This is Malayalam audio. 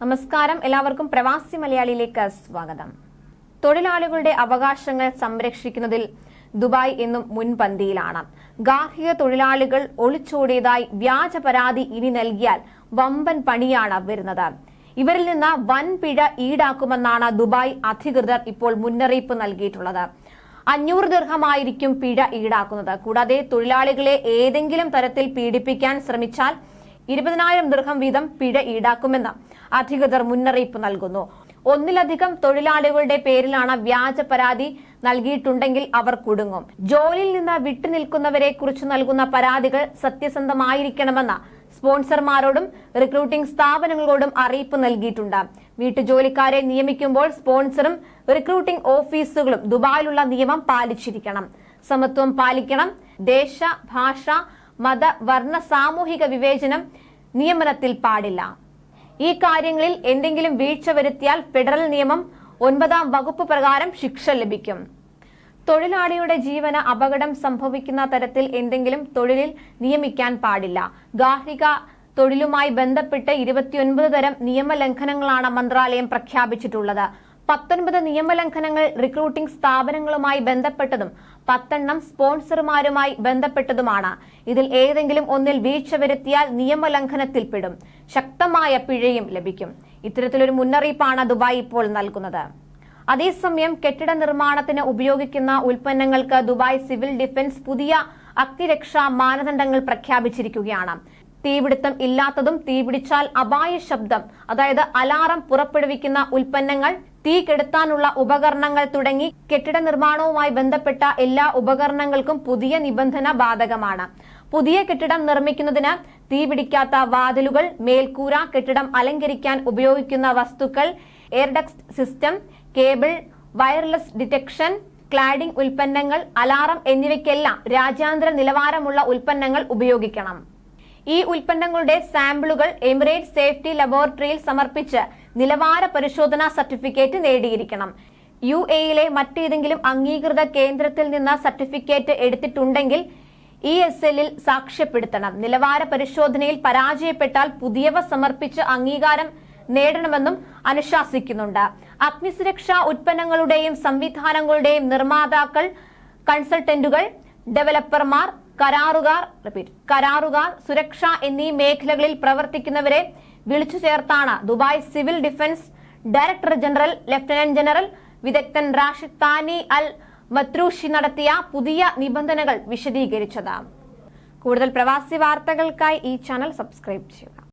നമസ്കാരം. എല്ലാവർക്കും പ്രവാസി മലയാളിയിലേക്ക് സ്വാഗതം. തൊഴിലാളികളുടെ അവകാശങ്ങൾ സംരക്ഷിക്കുന്നതിൽ ദുബായ് എന്നും മുൻപന്തിയിലാണ്. ഗാർഹിക തൊഴിലാളികൾ ഒളിച്ചോടിയതായി വ്യാജ പരാതി ഇനി നൽകിയാൽ വമ്പൻ പണിയാണ് വരുന്നത്. ഇവരിൽ നിന്ന് വൻ പിഴ ഈടാക്കുമെന്നാണ് ദുബായ് അധികൃതർ ഇപ്പോൾ മുന്നറിയിപ്പ് നൽകിയിട്ടുള്ളത്. അഞ്ഞൂറ് ദീർഘമായിരിക്കും പിഴ ഈടാക്കുന്നത്. കൂടാതെ തൊഴിലാളികളെ ഏതെങ്കിലും തരത്തിൽ പീഡിപ്പിക്കാൻ ശ്രമിച്ചാൽ ഇരുപതിനായിരം ദീർഘം വീതം പിഴ ഈടാക്കുമെന്ന് അധികൃതർ മുന്നറിയിപ്പ് നൽകുന്നു. ഒന്നിലധികം തൊഴിലാളികളുടെ പേരിലാണ് വ്യാജ പരാതി നൽകിയിട്ടുണ്ടെങ്കിൽ അവർ കുടുങ്ങും. ജോലിയിൽ നിന്ന് വിട്ടുനിൽക്കുന്നവരെ കുറിച്ച് നൽകുന്ന പരാതികൾ സത്യസന്ധമായിരിക്കണമെന്ന് സ്പോൺസർമാരോടും റിക്രൂട്ടിംഗ് സ്ഥാപനങ്ങളോടും അറിയിപ്പ് നൽകിയിട്ടുണ്ട്. വീട്ടുജോലിക്കാരെ നിയമിക്കുമ്പോൾ സ്പോൺസറും റിക്രൂട്ടിംഗ് ഓഫീസുകളും ദുബായിലുള്ള നിയമം പാലിച്ചിരിക്കണം. സമത്വം പാലിക്കണം. ദേശ ഭാഷ മത വർണ സാമൂഹിക വിവേചനം നിയമനത്തിൽ പാടില്ല. ഈ കാര്യങ്ങളിൽ എന്തെങ്കിലും വീഴ്ച വരുത്തിയാൽ ഫെഡറൽ നിയമം ഒൻപതാം വകുപ്പ് പ്രകാരം ശിക്ഷ ലഭിക്കും. തൊഴിലാളിയുടെ ജീവന അപകടം സംഭവിക്കുന്ന തരത്തിൽ എന്തെങ്കിലും തൊഴിലിൽ നിയമിക്കാൻ പാടില്ല. ഗാർഹിക തൊഴിലുമായി ബന്ധപ്പെട്ട് ഇരുപത്തിയൊൻപത് തരം നിയമലംഘനങ്ങളാണ് മന്ത്രാലയം പ്രഖ്യാപിച്ചിട്ടുള്ളത്. പത്തൊൻപത് നിയമലംഘനങ്ങൾ റിക്രൂട്ടിംഗ് സ്ഥാപനങ്ങളുമായി ബന്ധപ്പെട്ടതും പത്തെണ്ണം സ്പോൺസർമാരുമായി ബന്ധപ്പെട്ടതുമാണ്. ഇതിൽ ഏതെങ്കിലും ഒന്നിൽ വീഴ്ച വരുത്തിയാൽ നിയമലംഘനത്തിൽപ്പെടും ശക്തമായ പിഴയും ലഭിക്കും. ഇത്തരത്തിലൊരു മുന്നറിയിപ്പാണ് ദുബായ് ഇപ്പോൾ നൽകുന്നത്. അതേസമയം കെട്ടിട നിർമ്മാണത്തിന് ഉപയോഗിക്കുന്ന ഉൽപ്പന്നങ്ങൾക്ക് ദുബായ് സിവിൽ ഡിഫൻസ് പുതിയ അഗ്നിരക്ഷാ മാനദണ്ഡങ്ങൾ പ്രഖ്യാപിച്ചിരിക്കുകയാണ്. തീപിടുത്തം ഇല്ലാത്തതും തീപിടിച്ചാൽ അപായ ശബ്ദം അതായത് അലാറം പുറപ്പെടുവിക്കുന്ന ഉൽപ്പന്നങ്ങൾ തീ കെടുത്താനുള്ള ഉപകരണങ്ങൾ തുടങ്ങി കെട്ടിട നിർമ്മാണവുമായി ബന്ധപ്പെട്ട എല്ലാ ഉപകരണങ്ങൾക്കും പുതിയ നിബന്ധന ബാധകമാണ്. പുതിയ കെട്ടിടം നിർമ്മിക്കുന്നതിന് തീ പിടിക്കാത്ത വാതിലുകൾ മേൽക്കൂര കെട്ടിടം അലങ്കരിക്കാൻ ഉപയോഗിക്കുന്ന വസ്തുക്കൾ air ducts system cable wireless detection cladding ഉൽപ്പന്നങ്ങൾ അലാറം എന്നിവയ്ക്കെല്ലാം രാജ്യാന്തര നിലവാരമുള്ള ഉൽപ്പന്നങ്ങൾ ഉപയോഗിക്കണം. ഈ ഉൽപ്പന്നങ്ങളുടെ സാമ്പിളുകൾ എമിറേറ്റ് സേഫ്റ്റി ലബോറട്ടറിയിൽ സമർപ്പിച്ച് നിലവാര പരിശോധനാ സർട്ടിഫിക്കറ്റ് നേടിയിരിക്കണം. യു എയിലെ മറ്റേതെങ്കിലും അംഗീകൃത കേന്ദ്രത്തിൽ നിന്ന് സർട്ടിഫിക്കറ്റ് എടുത്തിട്ടുണ്ടെങ്കിൽ ഇ എസ് എല്ലിൽ സാക്ഷ്യപ്പെടുത്തണം. നിലവാര പരിശോധനയിൽ പരാജയപ്പെട്ടാൽ പുതിയവ സമർപ്പിച്ച് അംഗീകാരം നേടണമെന്നും അനുശാസിക്കുന്നുണ്ട്. അഗ്നിസുരക്ഷാ ഉൽപ്പന്നങ്ങളുടെയും സംവിധാനങ്ങളുടെയും നിർമ്മാതാക്കൾ കൺസൾട്ടന്റുകൾ ഡെവലപ്പർമാർ കരാറുകാർ റിപ്പീറ്റ് കരാറുകാർ സുരക്ഷ എന്നീ മേഖലകളിൽ പ്രവർത്തിക്കുന്നവരെ വിളിച്ചു ചേർത്താണ് Dubai civil defence director general lieutenant general വിദഗ്ധൻ റാഷിദ് താനി അൽ മത്രൂഷി നടത്തിയ പുതിയ നിബന്ധനകൾ വിശദീകരിച്ചത്. കൂടുതൽ പ്രവാസി വാർത്തകൾക്കായി ഈ ചാനൽ സബ്സ്ക്രൈബ് ചെയ്യുക.